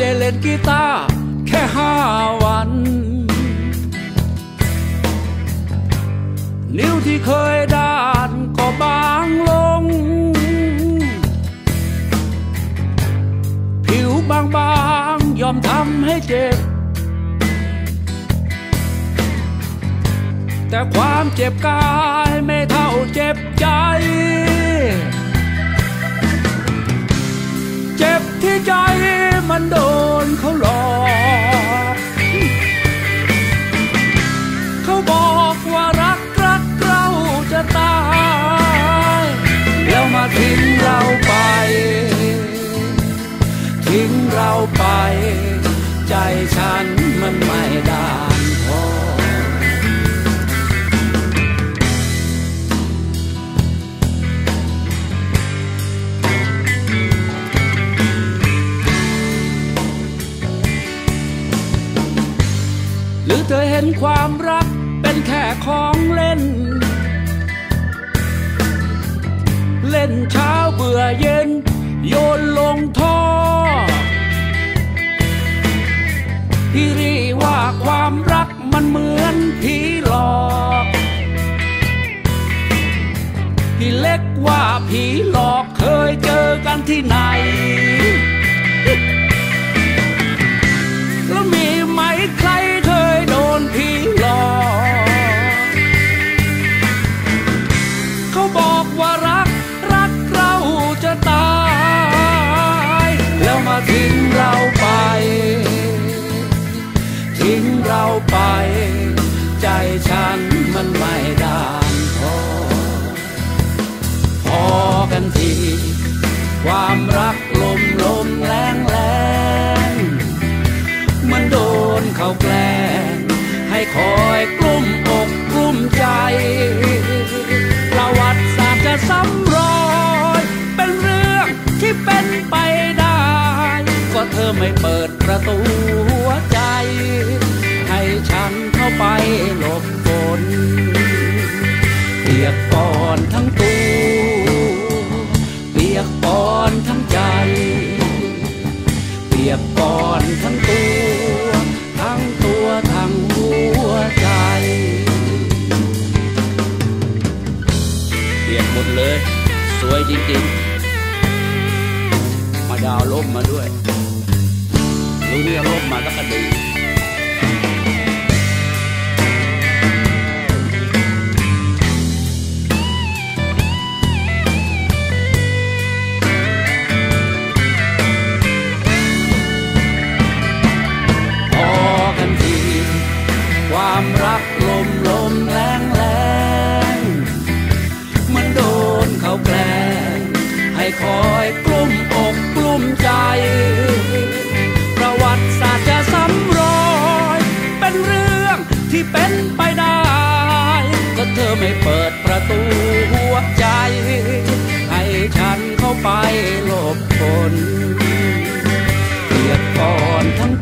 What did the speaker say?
ได้เล่นกีตาร์แค่ห้าวัน นิ้วที่เคยด้านก็บางลง ผิวบางๆยอมทำให้เจ็บ แต่ความเจ็บกายไม่เท่าเจ็บใจเจ็บที่ใจมันโดน เขาหลอก เขาบอกว่ารักรักเราจะตาย แล้วมาทิ้งเราไป ทิ้งเราไป ใจฉันมันไม่ได้ หรือเธอเห็นความรักเป็นแค่ของเล่น เล่นเช้าเบื่อเย็น โยนลงท่อพี่รีว่าความรักมันเหมือนผีหลอกพี่เล็กว่าผีหลอกเคยเจอกันที่ไหน ทิ้งเราไป ทิ้งเราไป ใจฉันมันไม่ดานพอ พอกันที ความรัก ปิดประตูหัวใจ ให้ฉันเข้าไปหลบฝนเปียกก่อนทั้งตัวเปียกก่อนทั้งใจ เปียกก่อนทั้งตัว ทั้งตัวทั้งหัวใจเปียกหมดเลย สวยจริงๆ มาดาวล่มมาด้วย รู้เนี่ยล่มมาก็กระดีพ ไม่เปิดประตูหัวใจ ให้ฉันเข้าไปหลบฝนเปียกก่อนทั้ง